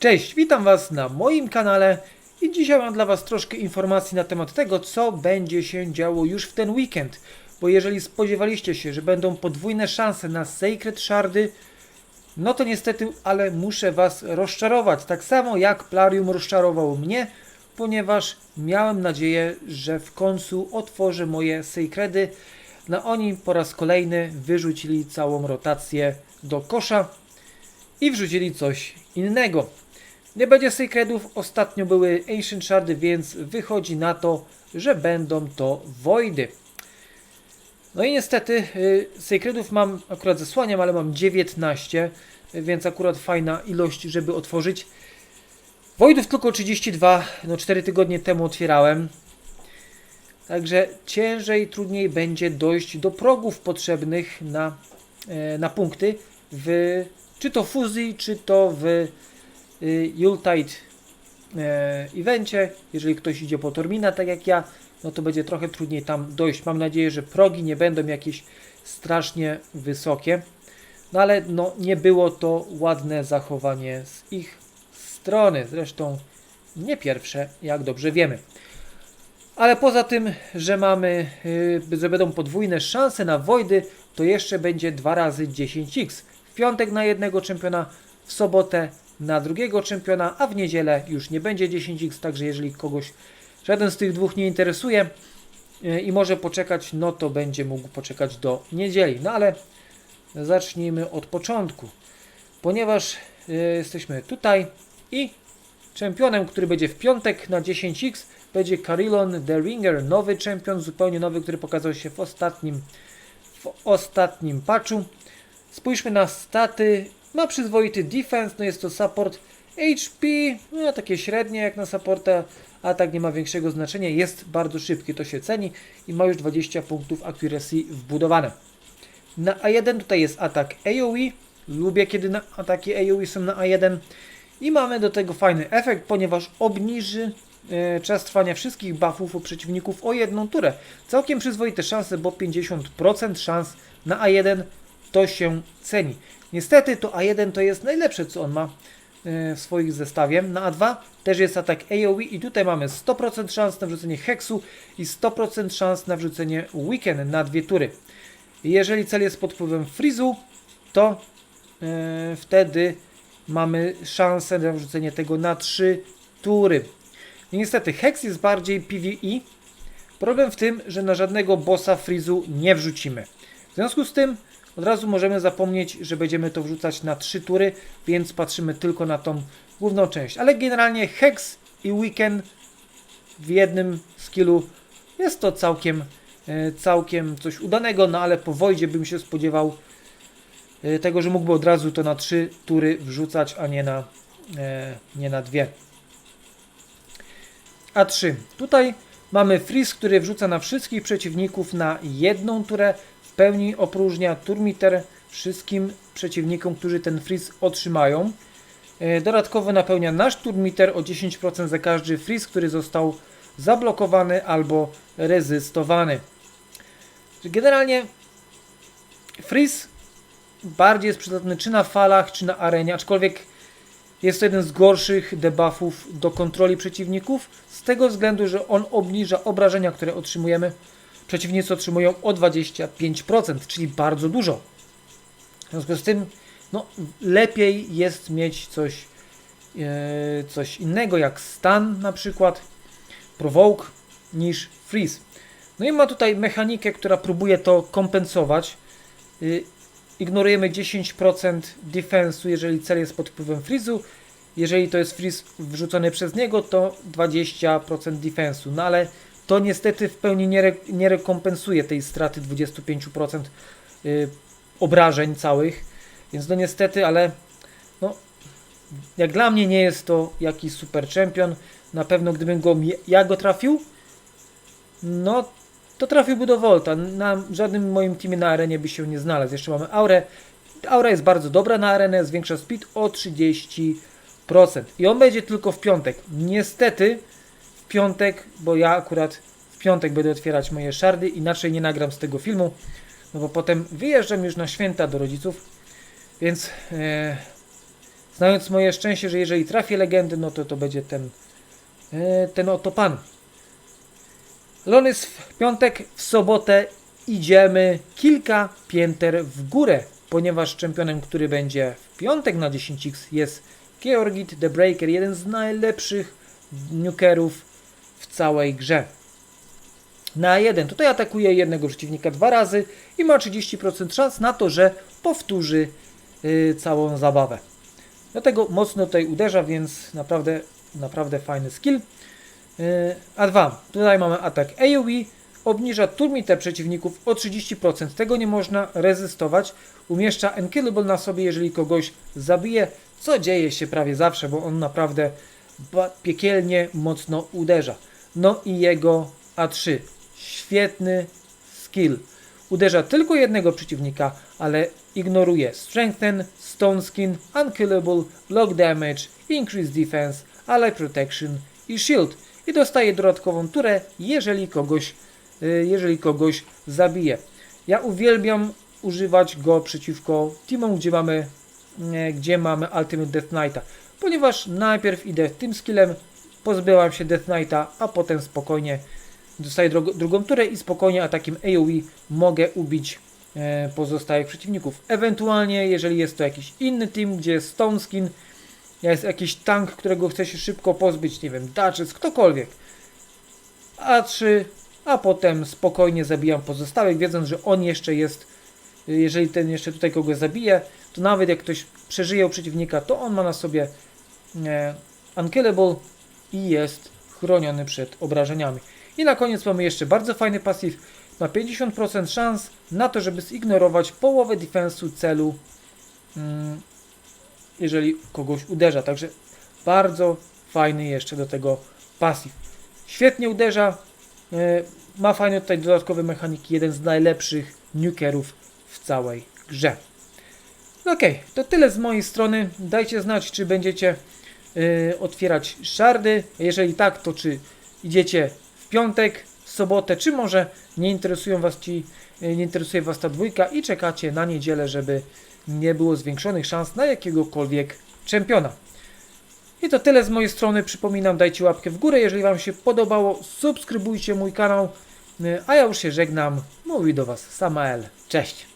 Cześć, witam Was na moim kanale i dzisiaj mam dla Was troszkę informacji na temat tego, co będzie się działo już w ten weekend. Bo jeżeli spodziewaliście się, że będą podwójne szanse na Sacred Shardy, no to niestety, ale muszę Was rozczarować. Tak samo jak Plarium rozczarował mnie, ponieważ miałem nadzieję, że w końcu otworzę moje Sacredy. No oni po raz kolejny wyrzucili całą rotację do kosza i wrzucili coś innego. Nie będzie Sacredów, ostatnio były Ancient Shardy, więc wychodzi na to, że będą to Voidy. No i niestety y, Sacredów mam, akurat zesłaniam, ale mam 19, więc akurat fajna ilość, żeby otworzyć. Voidów tylko 32, no 4 tygodnie temu otwierałem. Także ciężej, trudniej będzie dojść do progów potrzebnych na, e, na punkty w czy to fuzji, czy to w y, Yuletide e, evencie. Jeżeli ktoś idzie po Tormina, tak jak ja, no to będzie trochę trudniej tam dojść. Mam nadzieję, że progi nie będą jakieś strasznie wysokie. No ale no, nie było to ładne zachowanie z ich strony. Zresztą nie pierwsze, jak dobrze wiemy. Ale poza tym, że mamy, yy, że będą podwójne szanse na Wojdy, to jeszcze będzie dwa razy 10x. W piątek na jednego czempiona, w sobotę na drugiego czempiona, a w niedzielę już nie będzie 10x, także jeżeli kogoś żaden z tych dwóch nie interesuje yy, i może poczekać, no to będzie mógł poczekać do niedzieli. No ale zacznijmy od początku, ponieważ yy, jesteśmy tutaj i czempionem, który będzie w piątek na 10x będzie Carillon The Ringer, nowy czempion, zupełnie nowy, który pokazał się w ostatnim, w ostatnim patchu. Spójrzmy na staty. Ma przyzwoity defense, no jest to support HP, no takie średnie jak na supporta, a tak nie ma większego znaczenia. Jest bardzo szybki, to się ceni i ma już 20 punktów accuracy wbudowane. Na A1 tutaj jest atak AoE. Lubię kiedy na ataki AoE są na A1. I mamy do tego fajny efekt, ponieważ obniży e, czas trwania wszystkich buffów u przeciwników o jedną turę. Całkiem przyzwoite szanse, bo 50% szans na A1 to się ceni. Niestety to A1 to jest najlepsze, co on ma e, w swoich zestawie. Na A2 też jest atak AoE i tutaj mamy 100% szans na wrzucenie Hexu i 100% szans na wrzucenie Weekend na dwie tury. Jeżeli cel jest pod wpływem Freezu, to e, wtedy mamy szansę na wrzucenie tego na 3 tury. Niestety Hex jest bardziej PvE. Problem w tym, że na żadnego bossa Freezu nie wrzucimy. W związku z tym od razu możemy zapomnieć, że będziemy to wrzucać na 3 tury, więc patrzymy tylko na tą główną część. Ale generalnie Hex i Weekend w jednym skillu jest to całkiem, e, całkiem coś udanego, no ale po Wojdzie bym się spodziewał e, tego, że mógłby od razu to na 3 tury wrzucać, a nie na, e, nie na dwie. A3. Tutaj mamy freeze, który wrzuca na wszystkich przeciwników na jedną turę. Pełni opróżnia turmiter wszystkim przeciwnikom, którzy ten freeze otrzymają. E, Dodatkowo napełnia nasz turmiter o 10% za każdy freeze, który został zablokowany albo rezystowany. Generalnie freeze bardziej jest przydatny czy na falach, czy na arenie, aczkolwiek jest to jeden z gorszych debuffów do kontroli przeciwników, z tego względu, że on obniża obrażenia, które otrzymujemy. Przeciwnicy otrzymują o 25%, czyli bardzo dużo. W związku z tym, no, lepiej jest mieć coś, e, coś innego, jak stan na przykład, provoke, niż freeze. No i ma tutaj mechanikę, która próbuje to kompensować. Y, ignorujemy 10% defensu, jeżeli cel jest pod wpływem freezu. Jeżeli to jest freeze wrzucony przez niego, to 20% defensu. No ale to niestety w pełni nie, re, nie rekompensuje tej straty 25% y, obrażeń całych. Więc no niestety, ale no, jak dla mnie nie jest to jakiś super champion. Na pewno gdybym go, ja go trafił, no to trafiłby do Volta. Na żadnym moim teamie na arenie by się nie znalazł. Jeszcze mamy Aurę. Aura jest bardzo dobra na arenę, zwiększa speed o 30%. I on będzie tylko w piątek. Niestety piątek, bo ja akurat w piątek będę otwierać moje szardy, inaczej nie nagram z tego filmu, no bo potem wyjeżdżam już na święta do rodziców, więc e, Znając moje szczęście, że jeżeli trafię legendy, no to to będzie ten, e, ten oto pan. Lonys w piątek, w sobotę idziemy kilka pięter w górę, ponieważ czempionem, który będzie w piątek na 10x jest Georgit The Breaker, jeden z najlepszych nukerów w całej grze. Na jeden. Tutaj atakuje jednego przeciwnika dwa razy i ma 30% szans na to, że powtórzy yy, całą zabawę. Dlatego mocno tutaj uderza, więc naprawdę, naprawdę fajny skill. Yy, A2. Tutaj mamy atak AoE. Obniża turmitę przeciwników o 30%. Tego nie można rezystować. Umieszcza Unkillable na sobie, jeżeli kogoś zabije, co dzieje się prawie zawsze, bo on naprawdę piekielnie mocno uderza. No i jego A3. Świetny skill. Uderza tylko jednego przeciwnika, ale ignoruje Strengthen, Stone Skin, Unkillable, Block Damage, Increase Defense, Ally Protection i Shield. I dostaje dodatkową turę, jeżeli kogoś, y, jeżeli kogoś zabije. Ja uwielbiam używać go przeciwko teamom, gdzie mamy, e, gdzie mamy Ultimate Death Knighta. Ponieważ najpierw idę tym skillem, pozbyłam się Death Knighta, a potem spokojnie dostaję drugą turę i spokojnie atakiem AoE mogę ubić e, pozostałych przeciwników. Ewentualnie, jeżeli jest to jakiś inny team, gdzie jest Stone Skin, jest jakiś tank, którego chce się szybko pozbyć, nie wiem, Duchess, ktokolwiek. A3, a potem spokojnie zabijam pozostałych, wiedząc, że on jeszcze jest, jeżeli ten jeszcze tutaj kogoś zabije, to nawet jak ktoś przeżyje u przeciwnika, to on ma na sobie e, Unkillable i jest chroniony przed obrażeniami. I na koniec mamy jeszcze bardzo fajny pasyw. Ma 50% szans na to, żeby zignorować połowę defensu celu, mm, jeżeli kogoś uderza. Także bardzo fajny jeszcze do tego pasyw. Świetnie uderza. e, Ma fajne tutaj dodatkowe mechaniki. Jeden z najlepszych nukerów w całej grze. Ok, to tyle z mojej strony. Dajcie znać, czy będziecie y, otwierać szardy. Jeżeli tak, to czy idziecie w piątek, w sobotę, czy może nie interesują was ci, y, nie interesuje was ta dwójka i czekacie na niedzielę, żeby nie było zwiększonych szans na jakiegokolwiek czempiona. I to tyle z mojej strony. Przypominam, dajcie łapkę w górę, jeżeli wam się podobało. Subskrybujcie mój kanał. Y, A ja już się żegnam. Mówi do was Samael. Cześć.